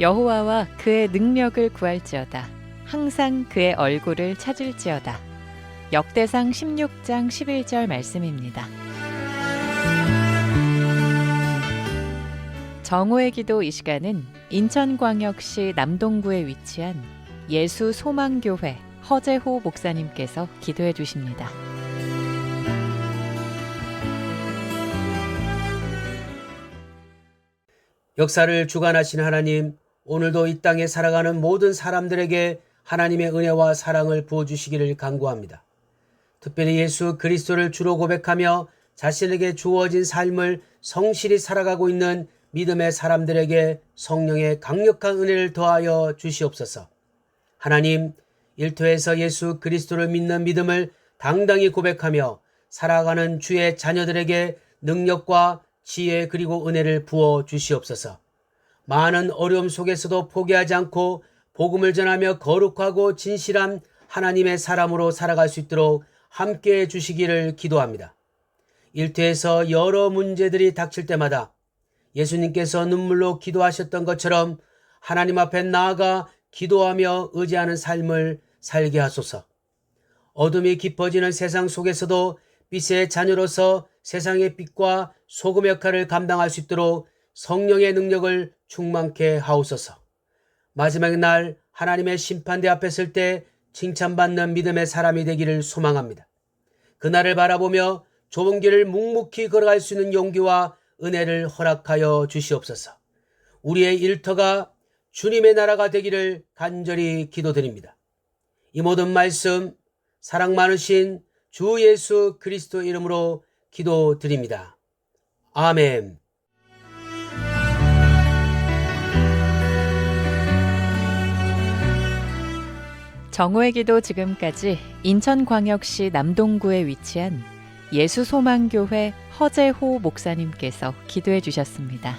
여호와와 그의 능력을 구할지어다. 항상 그의 얼굴을 찾을지어다. 역대상 16장 11절 말씀입니다. 정오의 기도 이 시간은 인천광역시 남동구에 위치한 예수 소망교회 허재호 목사님께서 기도해 주십니다. 역사를 주관하신 하나님, 오늘도 이 땅에 살아가는 모든 사람들에게 하나님의 은혜와 사랑을 부어주시기를 간구합니다. 특별히 예수 그리스도를 주로 고백하며 자신에게 주어진 삶을 성실히 살아가고 있는 믿음의 사람들에게 성령의 강력한 은혜를 더하여 주시옵소서. 하나님, 일터에서 예수 그리스도를 믿는 믿음을 당당히 고백하며 살아가는 주의 자녀들에게 능력과 지혜 그리고 은혜를 부어 주시옵소서. 많은 어려움 속에서도 포기하지 않고 복음을 전하며 거룩하고 진실한 하나님의 사람으로 살아갈 수 있도록 함께 해 주시기를 기도합니다. 일터에서 여러 문제들이 닥칠 때마다 예수님께서 눈물로 기도하셨던 것처럼 하나님 앞에 나아가 기도하며 의지하는 삶을 살게 하소서. 어둠이 깊어지는 세상 속에서도 빛의 자녀로서 세상의 빛과 소금 역할을 감당할 수 있도록 성령의 능력을 충만케 하옵소서. 마지막 날 하나님의 심판대 앞에 설 때 칭찬받는 믿음의 사람이 되기를 소망합니다. 그날을 바라보며 좁은 길을 묵묵히 걸어갈 수 있는 용기와 은혜를 허락하여 주시옵소서. 우리의 일터가 주님의 나라가 되기를 간절히 기도드립니다. 이 모든 말씀 사랑 많으신 주 예수 그리스도 이름으로 기도드립니다. 아멘. 기도 지금까지 인천광역시 남동구에 위치한 예수소망교회 허재호 목사님께서 기도해 주셨습니다.